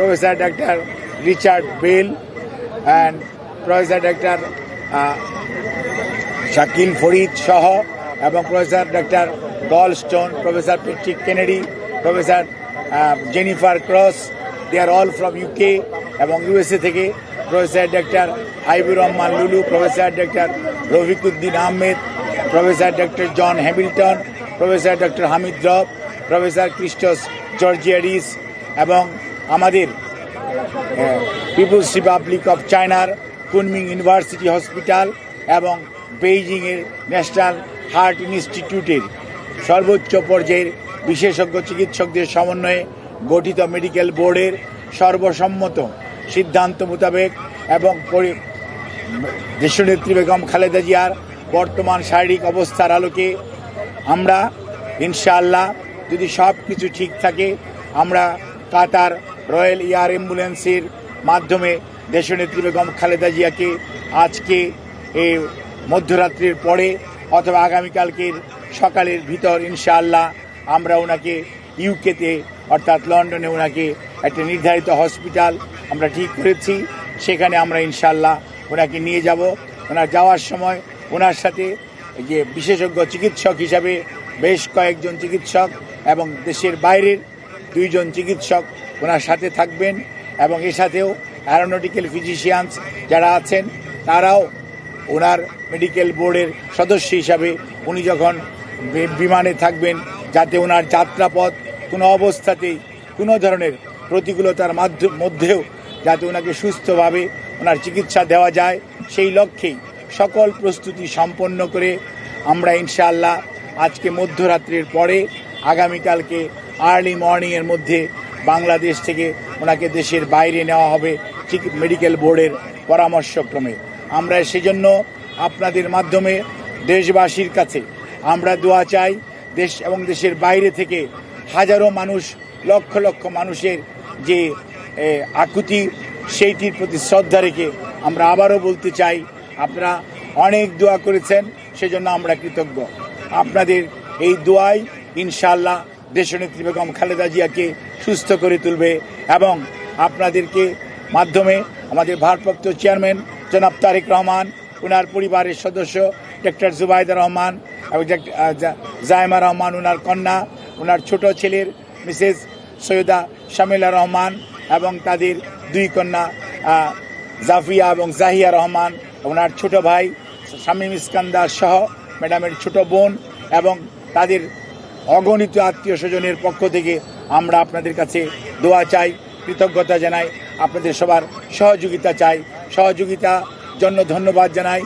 Dr. Richard Bale and Professor Dr. uh, Shakil Farid সহ এবং professor doctor Goldstone professor Patrick Kennedy professor Jennifer Cross they are all from UK এবং USA থেকে professor doctor Haibur Rahman Lulu professor doctor Rafiquddin Ahmed professor doctor John Hamilton professor doctor Hamid Rab professor Christos Georgiaris এবং আমাদের people's Republic of চায়নার Kunming university hospital এবং বেইজিংয়ের national heart ইনস্টিটিউটের সর্বোচ্চ পর্যায়ের বিশেষজ্ঞ চিকিৎসকদের সমন্বয়ে গঠিত মেডিকেল বোর্ডের সর্বসম্মত সিদ্ধান্ত মোতাবেক এবং দেশনেত্রী বেগম খালেদা জিয়ার বর্তমান শারীরিক অবস্থার আলোকে আমরা ইনশাআল্লাহ যদি সব কিছু ঠিক থাকে, আমরা কাতার রয়্যাল এয়ার অ্যাম্বুলেন্সের মাধ্যমে দেশনেত্রী বেগম খালেদা জিয়াকে আজকে এই মধ্যরাত্রির পরে অথবা আগামীকালকের সকালের ভিতর, ইনশাআল্লাহ, আমরা ওনাকে ইউকেতে, অর্থাৎ লন্ডনে ওনাকে একটা নির্ধারিত হসপিটাল আমরা ঠিক করেছি। সেখানে আমরা ইনশাআল্লাহ ওনাকে নিয়ে যাব। ওনার যাওয়ার সময় ওনার সাথে যে বিশেষজ্ঞ চিকিৎসক হিসাবে বেশ কয়েকজন চিকিৎসক এবং দেশের বাইরের দুইজন চিকিৎসক ওনার সাথে থাকবেন এবং এর সাথেও অ্যারোনটিক্যাল ফিজিশিয়ানস যারা আছেন, তারাও ওনার মেডিকেল বোর্ডের সদস্য হিসাবে উনি যখন বিমানে থাকবেন, যাতে ওনার যাত্রাপথ কোনো অবস্থাতেই কোনো ধরনের প্রতিকূলতার মাধ্য- মধ্যেও যাতে ওনাকে সুস্থভাবে ওনার চিকিৎসা দেওয়া যায়, সেই লক্ষ্যেই সকল প্রস্তুতি সম্পন্ন করে আমরা ইনশাআল্লাহ আজকে মধ্যরাত্রির পরে আগামীকালকে আর্লি মর্নিংয়ের মধ্যে বাংলাদেশ থেকে ওনাকে দেশের বাইরে নেওয়া হবে, ঠিক মেডিকেল বোর্ডের পরামর্শক্রমে। আমরা সেজন্য আপনাদের মাধ্যমে দেশবাসীর কাছে আমরা দোয়া চাই, দেশ এবং দেশের বাইরে থেকে হাজারো মানুষ, লক্ষ লক্ষ মানুষের যে আকুতি, সেইটির প্রতি শ্রদ্ধা রেখে আমরা আবারও বলতে চাই, আপনারা অনেক দোয়া করেছেন, সেজন্য আমরা কৃতজ্ঞ। আপনাদের এই দোয়াই ইনশাআল্লাহ দেশনেত্রী বেগম খালেদা জিয়াকে সুস্থ করে তুলবে এবং আপনাদেরকে মাধ্যমে আমাদের ভারপ্রাপ্ত চেয়ারম্যান জনাব তারেক রহমান ওনার পরিবারের সদস্য ডক্টর জুবাইদা রহমান এবং জায়মা রহমান ওনার কন্যা ওনার ছোট ছেলের মিসেস সৈয়দা শামিলা রহমান এবং তাদের দুই কন্যা জাফিয়া এবং জাহিয়া রহমান ওনার ছোট ভাই শামীম ইস্কান্দার সহ ম্যাডামের ছোট বোন এবং তাদের অগণিত আত্মীয় স্বজনের পক্ষ থেকে আমরা আপনাদের কাছে দোয়া চাই, কৃতজ্ঞতা জানাই, আপনাদের সবার সহযোগিতা চাই, সহযোগিতা জন্য ধন্যবাদ জানাই।